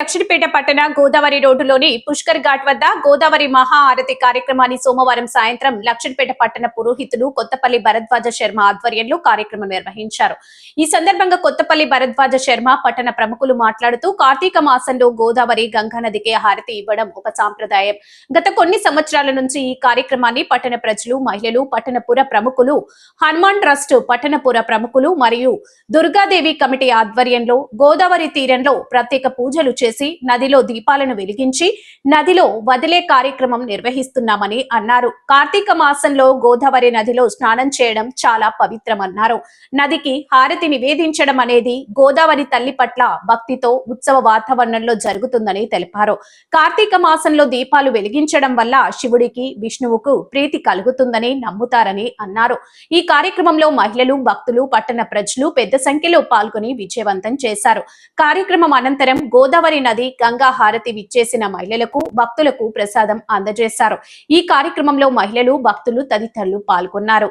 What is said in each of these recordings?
దక్షిణపేట పట్టణ గోదావరి రోడ్డులోని పుష్కర్ ఘాట్ వద్ద గోదావరి మహా ఆరతి కార్యక్రమాన్ని సోమవారం సాయంత్రం లక్షణపేట పట్టణ పురోహితులు కొత్తపల్లి భరద్వాజ శర్మ ఆధ్వర్యంలో కార్యక్రమం నిర్వహించారు. ఈ సందర్భంగా కొత్తపల్లి భరద్వాజ శర్మ పట్టణ ప్రముఖులు మాట్లాడుతూ కార్తీక మాసంలో గోదావరి గంగా నదికి హారతి ఇవ్వడం ఒక సాంప్రదాయం. గత కొన్ని సంవత్సరాల నుంచి ఈ కార్యక్రమాన్ని పట్టణ ప్రజలు మహిళలు పట్టణపుర ప్రముఖులు హనుమాన్ ట్రస్ట్ పట్టణపుర ప్రముఖులు మరియు దుర్గాదేవి కమిటీ ఆధ్వర్యంలో గోదావరి తీరంలో ప్రత్యేక పూజలు చేసి నదిలో దీపాలను వెలిగించి నదిలో వదిలే కార్యక్రమం నిర్వహిస్తున్నామని అన్నారు. కార్తీక మాసంలో గోదావరి నదిలో స్నానం చేయడం చాలా పవిత్రమన్నారు. నదికి హారతి నివేదించడం అనేది గోదావరి తల్లి పట్ల భక్తితో ఉత్సవ వాతావరణంలో జరుగుతుందని తెలిపారు. కార్తీక మాసంలో దీపాలు వెలిగించడం వల్ల శివుడికి విష్ణువుకు ప్రీతి కలుగుతుందని నమ్ముతారని అన్నారు. ఈ కార్యక్రమంలో మహిళలు భక్తులు పట్టణ ప్రజలు పెద్ద సంఖ్యలో పాల్గొని విజయవంతం చేశారు. కార్యక్రమం అనంతరం గోదావరి నది గంగా హారతి విచ్చేసిన మహిళలకు భక్తులకు ప్రసాదం అందజేశారు. ఈ కార్యక్రమంలో మహిళలు భక్తులు తదితరులు పాల్గొన్నారు.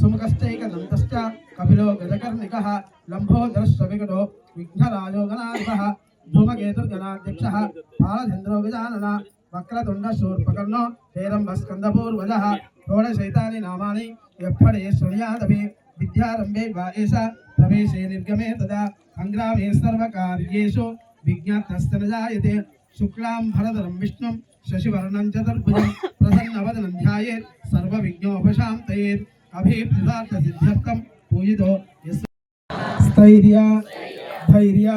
సుముఖశ్చైకదంతశ్చ కపిలో గజకర్ణిక లంబోదరశ్రవికటో విఘ్నరాజో గణాధిపः ధూమకేతుర్గణాధ్యక్షः పాలచంద్రో విజానన వక్రతుండ శూర్పకర్ణో హేరంబస్కందపూర్వజः షోడశైతాని నామాని ఎప్పడే శృణుయాదపి విద్యారంభే వా ఏష ప్రవేశే నిర్గమే తదా సంగ్రామే సర్వకార్యేషు విజ్ఞాతస్తన జాయతే శుక్లాం భరధరం విష్ణుం శశివర్ణం చతుర్భుజం ప్రసన్నవదనం ధ్యాయేత్ సర్వవిఘ్నోపశాంతయేత్ अभिप्रदार्थसिद्ध्यर्थं पूजितो। स्थैर्य, धैर्य,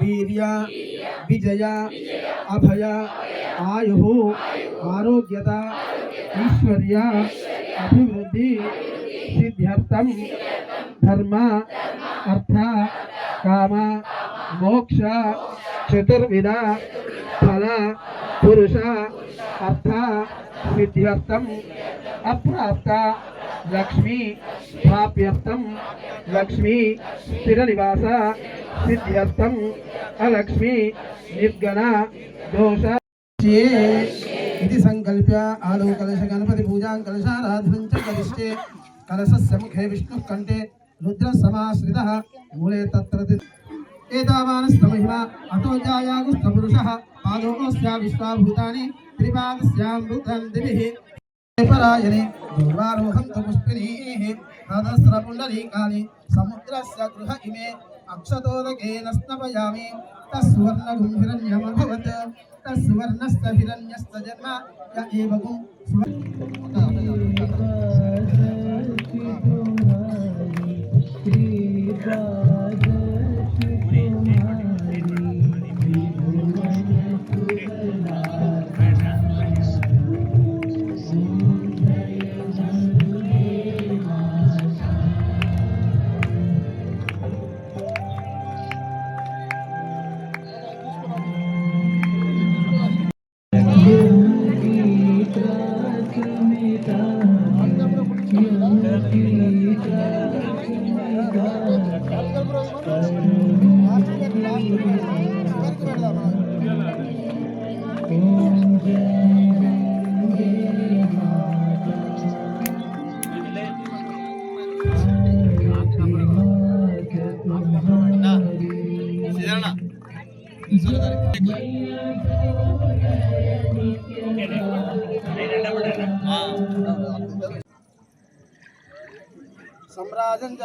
वीर्य, विजय, अभय, आयु, आरोग्यता ऐश्वर्य अभिवृद्धि, सिद्ध्यर्थं धर्म, अर्थ, काम, मोक्ष, चतुर्विध, फल, पुरुष, अर्थ सिद्ध्यर्थम अप्राप्त। లక్ష్మీ ప్రాప్యర్థం లక్ష్మీ స్థిర నివాస సిద్ధ్యర్థం అలక్ష్మీ నిర్గణ దోష. ఇది సంకల్ప్య ఆదౌ కలశ గణపతి పూజాం కలశారాధనం చ కరిష్టే కలశస్య ముఖే విష్ణుః కంఠే రుద్ర సమాశ్రితః మూలే తత్ర తి- ఏతావానస్తమహిమ అతో జాయాగుస్తపురుషः పాదోస్యా విశ్వాభూతాని త్రిపాదస్యామృతం దివిః పరాయణి దుర్వారోహంతు పుష్పిణీః సహస్రపుండరీకాని సముద్రస్య గృహ ఇమే అక్షతోదకేన స్నపయామి తస్వర్ణగుం హిరణ్యమభవత్ తస్వర్ణస్త హిరణ్యస్త జన్మ య ఏవ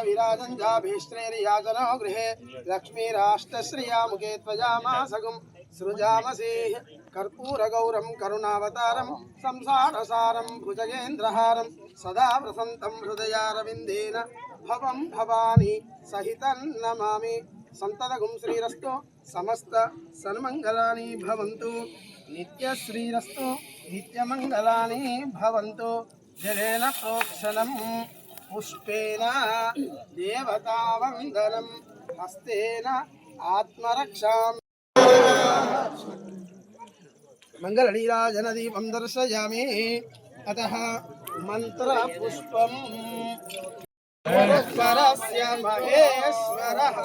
विराजं चाभीष्ट्रैर्याजनो गृहे लक्ष्मीराष्टश्रिया मुखे त्वजामासगुं सृजामसेः कर्पूरगौरं करुणावतारं संसारसारं भुजगेन्द्रहारं सदा वसन्तं हृदयारविन्देन भवं भवानी सहितं नमामि। సంతదగుం శ్రీరస్తు సమస్త సన్మంగళాని భవంతు. నిత్య శ్రీరస్తు నిత్యమంగళాని భవంతు. జలేన ప్రోక్షణం పుష్పేన దేవతావందనం హస్తేన ఆత్మరక్షాం మంగళనీరాజనదీపం దర్శయామి. అత మంత్రపుష్పం పరస్య మహేశ్వరः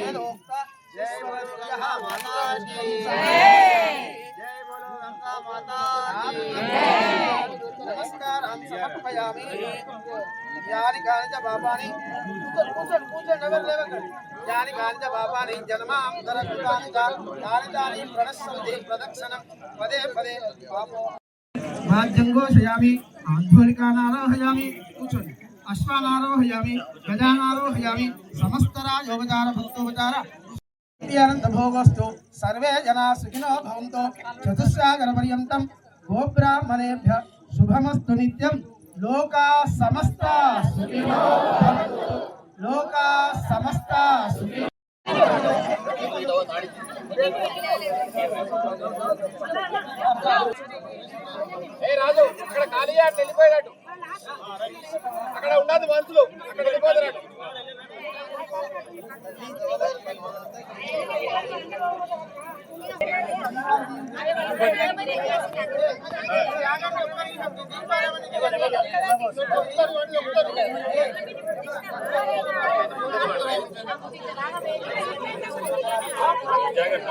మనోక్త జయవరస్యః మాతాజీ జయ బోలో గంగా మాతాజీ నమస్కారం సమర్పయామి యాని కానిచ పాపాని కూర్చోండి కూర్చోండి కూర్చోండి ఎవరు లేవకండి యాని జన్మాంతర ప్రణశ్యంతి ప్రదక్షిణం పదే పదే పాపో రాజ్యంగోషయామి ఆధ్వర్యకానారోహయామి కూర్చోండి. అశ్వానారోహయామి గజానారోహయామి సమస్తరా సమస్తరాయోపచార భక్తోపచార. భోగస్తు సర్వే జనా సుఖినో భవంతో. చతుస్సాగర పర్యంతం గోబ్రాహ్మణేభ్య శుభమస్తు నిత్యం. లోకా సమస్త సుఖినో లోకా సమస్త సుఖినో ఏ రాజు? పోయి అటు వెళ్ళిపోయినట్టు అక్కడ ఉండదు మనుషులు. అక్కడ వెళ్ళిపోతున్నట్టు జాగ్రత్త